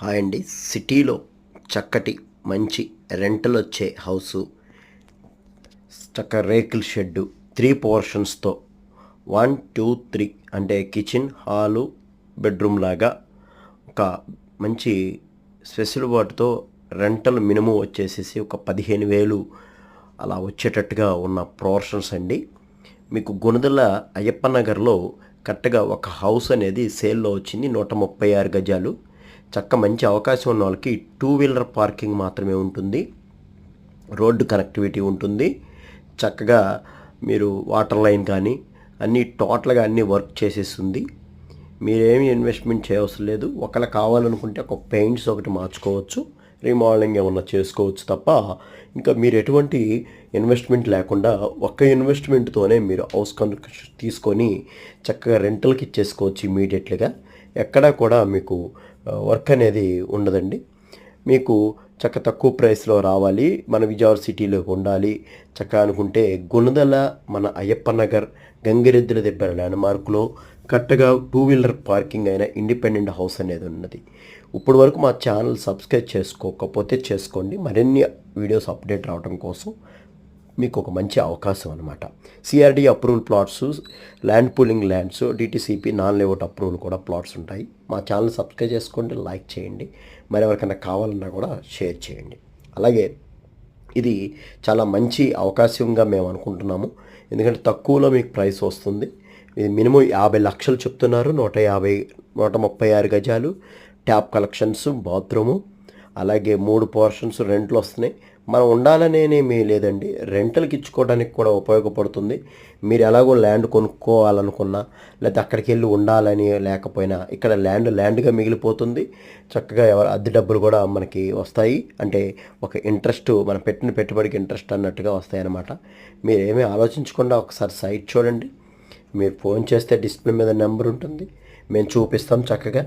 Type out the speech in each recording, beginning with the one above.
Hi అండి. సిటీలో చక్కటి మంచి రెంటలు వచ్చే హౌసు చక్క రేకుల షెడ్డు త్రీ పోర్షన్స్తో వన్ టూ త్రీ అంటే కిచెన్ హాలు బెడ్రూమ్ లాగా ఒక మంచి స్పెషల్ వాటితో రెంటల్ మినిమం వచ్చేసేసి ఒక పదిహేను వేలు అలా వచ్చేటట్టుగా ఉన్న పోర్షన్స్ అండి. మీకు గుణదల అయ్యప్ప నగర్లో కరెక్ట్గా ఒక హౌస్ అనేది సేల్లో వచ్చింది నూట ముప్పై ఆరు గజాలు. చక్క మంచి అవకాశం ఉన్న వాళ్ళకి టూ వీలర్ పార్కింగ్ మాత్రమే ఉంటుంది. రోడ్డు కనెక్టివిటీ ఉంటుంది. చక్కగా మీరు వాటర్ లైన్ కానీ అన్నీ టోటల్గా అన్నీ వర్క్ చేసేస్తుంది. మీరేమి ఇన్వెస్ట్మెంట్ చేయవసరం లేదు. ఒకవేళ కావాలనుకుంటే ఒక పెయింట్స్ ఒకటి మార్చుకోవచ్చు. రీమోడలింగ్ ఏమన్నా చేసుకోవచ్చు తప్ప ఇంకా మీరు ఎటువంటి ఇన్వెస్ట్మెంట్ లేకుండా ఒక్క ఇన్వెస్ట్మెంట్తోనే మీరు హౌస్ కన్స్ట్రక్షన్ తీసుకొని చక్కగా రెంటల్కి ఇచ్చేసుకోవచ్చు ఇమీడియట్లీగా ఎక్కడా కూడా మీకు వర్క్ అనేది ఉండదండి. మీకు చక్క తక్కువ ప్రైస్లో రావాలి మన విజయవాడ సిటీలోకి ఉండాలి. చక్క అనుకుంటే గుణదల మన అయ్యప్ప నగర్ గంగిరెద్దుల దగ్గర ల్యాండ్ మార్క్లో కరెక్ట్గా టూ వీలర్ పార్కింగ్ అయిన ఇండిపెండెంట్ హౌస్ అనేది ఉన్నది. ఇప్పుడు వరకు మా ఛానల్ సబ్స్క్రైబ్ చేసుకోకపోతే చేసుకోండి. మరిన్ని వీడియోస్ అప్డేట్ రావడం కోసం మీకు ఒక మంచి అవకాశం అనమాట CRD approval plots land pooling lands DTCP non layout approval కూడా ప్లాట్స్ ఉంటాయి. మా ఛానల్ సబ్స్క్రైబ్ చేసుకోండి లైక్ చేయండి. మరి ఎవరికైనా కావాలన్నా కూడా షేర్ చేయండి. అలాగే ఇది చాలా మంచి అవకాశంగా మేము అనుకుంటున్నాము. ఎందుకంటే తక్కువలో మీకు ప్రైస్ వస్తుంది. ఇది మినిమం యాభై లక్షలు చెప్తున్నారు. నూట యాభై నూట ముప్పై ఆరు గజాలు. ట్యాప్ కలెక్షన్స్ బాత్రూము అలాగే మూడు పోర్షన్స్ రెంట్లు వస్తున్నాయి మనం ఉండాలనేమీ లేదండి. రెంటల్కి ఇచ్చుకోవడానికి కూడా ఉపయోగపడుతుంది. మీరు ఎలాగో ల్యాండ్ కొనుక్కోవాలనుకున్నా లేదా అక్కడికి వెళ్ళి ఉండాలని లేకపోయినా ఇక్కడ ల్యాండ్ ల్యాండ్గా మిగిలిపోతుంది. చక్కగా ఎవరు అద్దె డబ్బులు కూడా మనకి వస్తాయి. అంటే ఒక ఇంట్రెస్ట్ మనం పెట్టిన పెట్టుబడికి ఇంట్రెస్ట్ అన్నట్టుగా వస్తాయి అన్నమాట మీరు ఏమీ ఆలోచించకుండా ఒకసారి సైట్ చూడండి. మీరు ఫోన్ చేస్తే డిస్ప్లే మీద నెంబర్ ఉంటుంది. మేము చూపిస్తాం చక్కగా.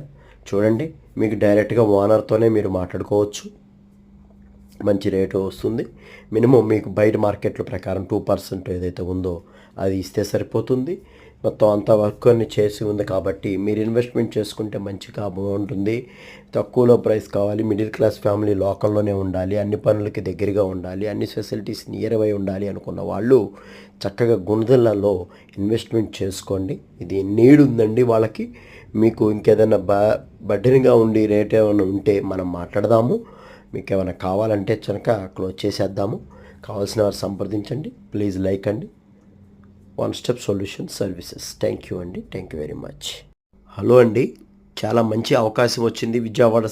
చూడండి మీకు డైరెక్ట్గా ఓనర్తోనే మీరు మాట్లాడుకోవచ్చు. మంచి రేటు వస్తుంది. మినిమం మీకు బయట మార్కెట్ల ప్రకారం టూ పర్సెంట్ ఏదైతే ఉందో అది ఇస్తే సరిపోతుంది. మొత్తం అంత వర్క్ అన్ని చేసి ఉంది కాబట్టి మీరు ఇన్వెస్ట్మెంట్ చేసుకుంటే మంచిగా బాగుంటుంది తక్కువలో ప్రైస్ కావాలి మిడిల్ క్లాస్ ఫ్యామిలీ లోకల్లోనే ఉండాలి అన్ని పనులకి దగ్గరగా ఉండాలి అన్ని ఫెసిలిటీస్ నియర్ బై ఉండాలి అనుకున్న వాళ్ళు చక్కగా గుణదలలో ఇన్వెస్ట్మెంట్ చేసుకోండి. ఇది నీడ్ ఉందండి వాళ్ళకి. మీకు ఇంకేదైనా బా బడ్డనిగా ఉండి రేట్ ఏమైనా ఉంటే మనం మాట్లాడదాము. మీకు ఏమైనా కావాలంటే కనుక క్లోజ్ చేసేద్దాము. కావాల్సిన వారు సంప్రదించండి. ప్లీజ్ లైక్ అండి. One step solution services. Thank you అండి. Thank you very much. Hello అండి. చాలా మంచి అవకాశం వచ్చింది విజయవాడ